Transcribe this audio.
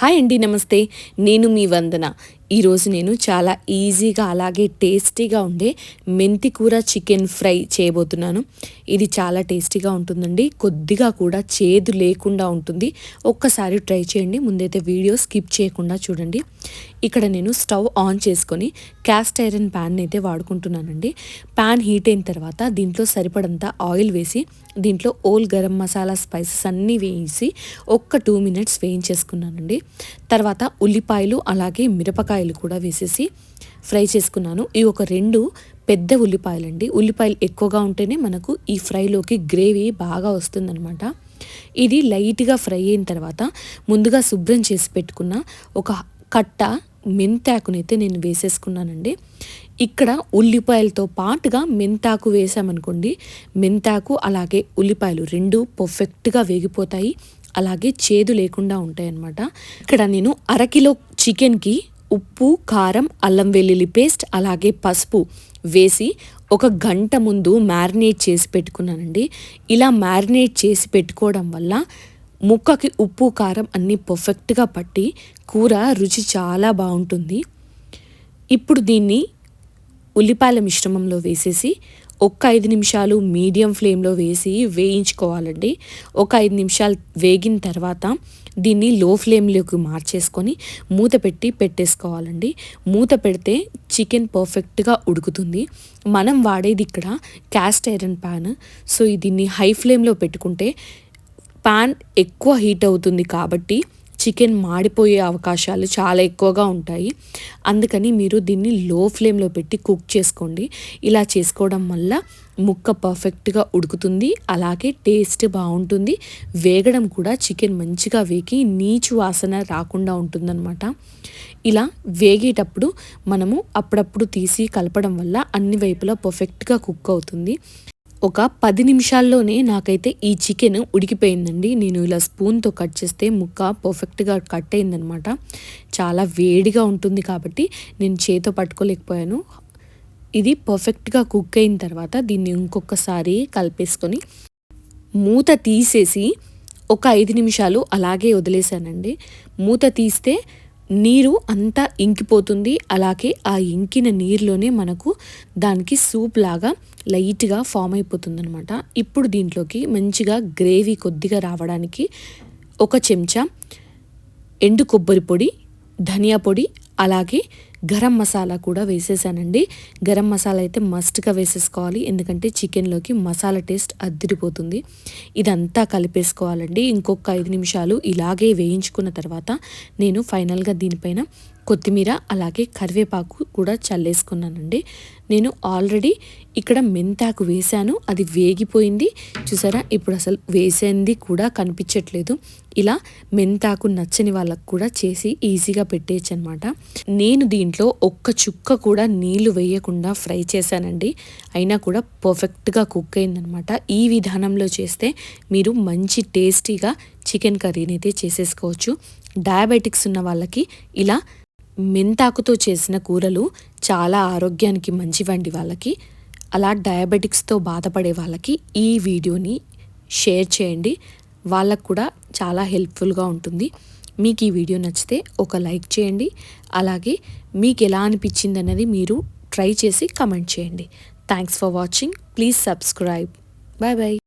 Hi అండి నమస్తే. నేను మీ వందన. ఈరోజు నేను చాలా ఈజీగా అలాగే టేస్టీగా ఉండే మెంతి కూర చికెన్ ఫ్రై చేయబోతున్నాను. ఇది చాలా టేస్టీగా ఉంటుందండి. కొద్దిగా కూడా చేదు లేకుండా ఉంటుంది. ఒక్కసారి ట్రై చేయండి. ముందైతే వీడియో స్కిప్ చేయకుండా చూడండి. ఇక్కడ నేను స్టవ్ ఆన్ చేసుకొని క్యాస్ట్ ఐరన్ ప్యాన్ అయితే వాడుకుంటున్నానండి. ప్యాన్ హీట్ అయిన తర్వాత దీంట్లో సరిపడంత ఆయిల్ వేసి దీంట్లో ఓల్ గరం మసాలా స్పైసెస్ అన్నీ వేసి ఒక్క టూ మినిట్స్ వేయించేసుకున్నానండి. తర్వాత ఉల్లిపాయలు అలాగే ఉల్లిపాయలు కూడా వేసేసి ఫ్రై చేసుకున్నాను. ఇవి ఒక రెండు పెద్ద ఉల్లిపాయలండి. ఉల్లిపాయలు ఎక్కువగా ఉంటేనే మనకు ఈ ఫ్రైలోకి గ్రేవీ బాగా వస్తుందనమాట ఇది లైట్గా ఫ్రై అయిన తర్వాత ముందుగా శుభ్రం చేసి పెట్టుకున్న ఒక కట్ట మెంతాకునైతే నేను వేసేసుకున్నానండి. ఇక్కడ ఉల్లిపాయలతో పాటుగా మెంతాకు వేసామనుకోండి మెంతాకు అలాగే ఉల్లిపాయలు రెండు పర్ఫెక్ట్గా వేగిపోతాయి. అలాగే చేదు లేకుండా ఉంటాయి అన్నమాట ఇక్కడ నేను అరకిలో చికెన్కి ఉప్పు కారం అల్లం వెల్లుల్లి పేస్ట్ అలాగే పసుపు వేసి ఒక గంట ముందు మ్యారినేట్ చేసి పెట్టుకున్నానండి. ఇలా మ్యారినేట్ చేసి పెట్టుకోవడం వల్ల ముక్కకి ఉప్పు కారం అన్నీ పర్ఫెక్ట్గా పట్టి కూర రుచి చాలా బాగుంటుంది. ఇప్పుడు దీన్ని ఉల్లిపాయల మిశ్రమంలో వేసేసి ఒక్క ఐదు నిమిషాలు మీడియం ఫ్లేమ్లో వేసి వేయించుకోవాలండి. ఒక ఐదు నిమిషాలు వేగిన తర్వాత దీన్ని లో ఫ్లేమ్లోకి మార్చేసుకొని మూత పెట్టి పెట్టేసుకోవాలండి. మూత పెడితే చికెన్ పర్ఫెక్ట్గా ఉడుకుతుంది. మనం వాడేది ఇక్కడ క్యాస్ట్ ఐరన్ ప్యాన్. సో దీన్ని హై ఫ్లేమ్లో పెట్టుకుంటే పాన్ ఎక్కువ హీట్ అవుతుంది కాబట్టి చికెన్ మాడిపోయే అవకాశాలు చాలా ఎక్కువగా ఉంటాయి. అందుకని మీరు దీన్ని లో ఫ్లేమ్లో పెట్టి కుక్ చేసుకోండి. ఇలా చేసుకోవడం వల్ల ముక్క పర్ఫెక్ట్గా ఉడుకుతుంది. అలాగే టేస్ట్ బాగుంటుంది. వేగడం కూడా చికెన్ మంచిగా వేగి నీచు వాసన రాకుండా ఉంటుందన్నమాట. ఇలా వేగేటప్పుడు మనము అప్పుడప్పుడు తీసి కలపడం వల్ల అన్ని వైపులా పర్ఫెక్ట్గా కుక్ అవుతుంది. ఒక పది నిమిషాల్లోనే నాకైతే ఈ చికెన్ ఉడికిపోయిందండి. నేను ఇలా స్పూన్తో కట్ చేస్తే ముక్క పర్ఫెక్ట్గా కట్ అయిందనమాట. చాలా వేడిగా ఉంటుంది కాబట్టి నేను చేతో పట్టుకోలేకపోయాను. ఇది పర్ఫెక్ట్గా కుక్ అయిన తర్వాత దీన్ని ఇంకొకసారి కలిపేసుకొని మూత తీసేసి ఒక ఐదు నిమిషాలు అలాగే వదిలేసానండి మూత తీస్తే నీరు అంతా ఇంకిపోతుంది. అలాగే ఆ ఇంకిన నీరులోనే మనకు దానికి సూప్ లాగా లైట్గా ఫామ్ అయిపోతుంది అనమాట ఇప్పుడు దీంట్లోకి మంచిగా గ్రేవీ కొద్దిగా రావడానికి ఒక చెంచా ఎండు కొబ్బరి పొడి ధనియా పొడి అలాగే గరం మసాలా కూడా వేసేసానండి. గరం మసాలా అయితే మస్ట్గా వేసేసుకోవాలి. ఎందుకంటే చికెన్లోకి మసాలా టేస్ట్ అద్దిరిపోతుంది. ఇదంతా కలిపేసుకోవాలండి. ఇంకొక ఐదు నిమిషాలు ఇలాగే వేయించుకున్న తర్వాత నేను ఫైనల్గా దీనిపైన కొత్తిమీర అలాగే కరివేపాకు కూడా చల్లేసుకున్నానండి. నేను ఆల్రెడీ ఇక్కడ మెంతాకు వేశాను. అది వేగిపోయింది. చూసారా? ఇప్పుడు అసలు వేసేంది కూడా కనిపించట్లేదు. ఇలా మెంతాకు నచ్చని వాళ్ళకు కూడా చేసి ఈజీగా పెట్టేయచ్చు అనమాట నేను దీంట్లో ఒక్క చుక్క కూడా నీళ్ళు వేయకుండా ఫ్రై చేశానండి. అయినా కూడా పర్ఫెక్ట్గా కుక్ అయిందనమాట. ఈ విధానంలో చేస్తే మీరు మంచి టేస్టీగా చికెన్ కర్రీని అయితే చేసేసుకోవచ్చు. డయాబెటిక్స్ ఉన్న వాళ్ళకి ఇలా మెంతాకుతో చేసిన కూరలు చాలా ఆరోగ్యానికి మంచివండి వాళ్ళకి అలా డయాబెటిక్స్తో బాధపడే వాళ్ళకి ఈ వీడియోని షేర్ చేయండి. వాళ్ళకు కూడా చాలా హెల్ప్ఫుల్గా ఉంటుంది. మీకు ఈ వీడియో నచ్చితే ఒక లైక్ చేయండి. అలాగే మీకు ఎలా అనిపించింది అన్నది మీరు ట్రై చేసి కమెంట్ చేయండి. Thanks for watching please subscribe bye bye